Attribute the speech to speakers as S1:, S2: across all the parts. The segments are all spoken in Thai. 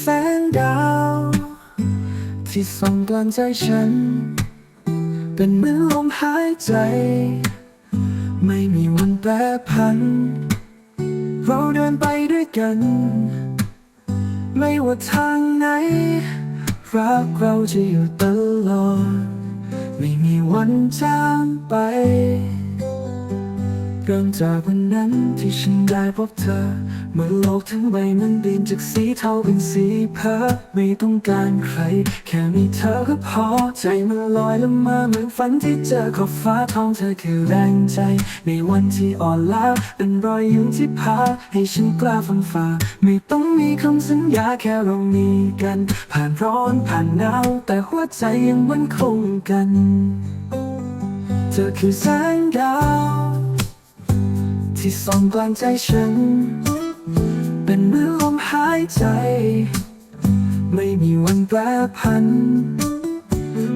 S1: แสงดาว ที่ส่องกลางใจฉัน เป็นเหมือนลมหายใจ ไม่มีวันแปรผัน เราเดินไปด้วยกัน ไม่ว่าทางไหน รักเราจะอยู่ตลอด ไม่มีวันจางไป เริ่มจากวันนั้นที่ฉันได้พบเธอ เมื่อโลกทั้งใบมันเปลี่ยนจากสีเทาเป็นสีเพ้อไม่ต้องการใคร แค่มีเธอก็พอ ใจมันลอยละเมอเหมือนฝันที่เจอขอบฟ้าทองเธอคือแรงใจ ในวันที่อ่อนล้าเป็นรอยยิ้มที่พา ให้ฉันกล้าฟันฝ่า ไม่ต้องมีคำสัญญาแค่เรามีกัน ผ่านร้อนผ่านหนาวแต่หัวใจยังมั่นคงกัน เธอคือแสงดาว ที่ส่องกลางใจฉัน เป็นเหมือนลมหายใจ ไม่มีวันแปรผัน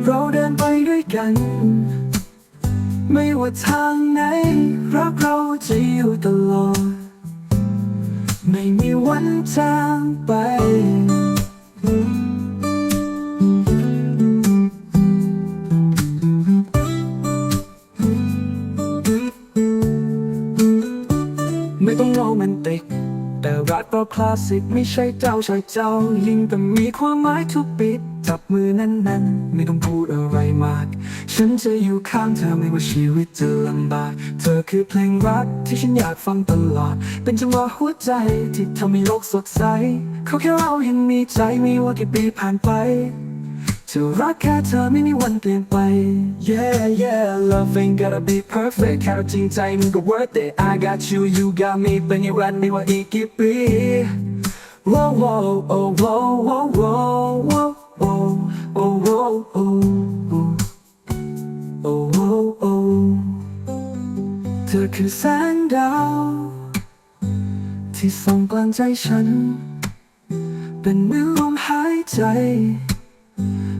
S1: เราเดินไปด้วยกัน ไม่ว่าทางไหน รักเราจะอยู่ตลอด ไม่มีวันจางไป ไม่ต้องโรแมนติก แต่รักเราคลาสสิกไม่ใช่เจ้าชายเจ้า ยิงแต่มีความหมายทุกปิดจับมือแน่นๆ ไม่ต้องพูดอะไรมาก ฉันจะอยู่ข้างเธอไม่ว่าชีวิตจะลำบาก เธอคือเพลงรักที่ฉันอยากฟังตลอด เป็นจังหวะหัวใจที่ทำให้โลกสดใส เขาแค่เรายังมีใจมีว่ากี่ปีผ่านไป จะรักแค่เธอไม่มีวันเปลี่ยนไป Yeah yeah love ain't gotta be perfect แค่เราจริงใจมันก็ worth it I got you you got me เป็นอย่างนั้นไม่ว่าอีกกี่ปี Whoa whoa oh whoa whoa whoa whoa oh oh whoa oh oh oh oh oh เธอคือแสงดาว ที่ส่องกลางใจฉัน เป็นเหมือนลมหายใจ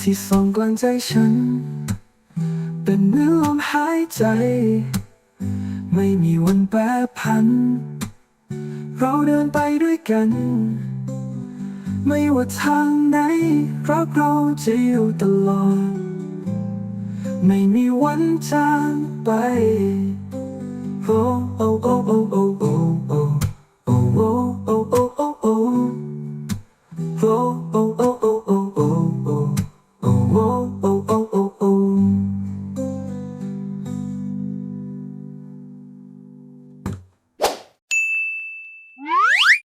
S1: ที่ส่องกลางใจฉัน เป็นเนื้อลมหายใจ ไม่มีวันแปรผัน เราเดินไปด้วยกัน ไม่ว่าทางไหนรักเราจะอยู่ตลอด ไม่มีวันจางไป โอ้โอ้โอ้โอ้โอ้โอ้โอ้โอ้โอ้โอ้โอ้โอ้โอ้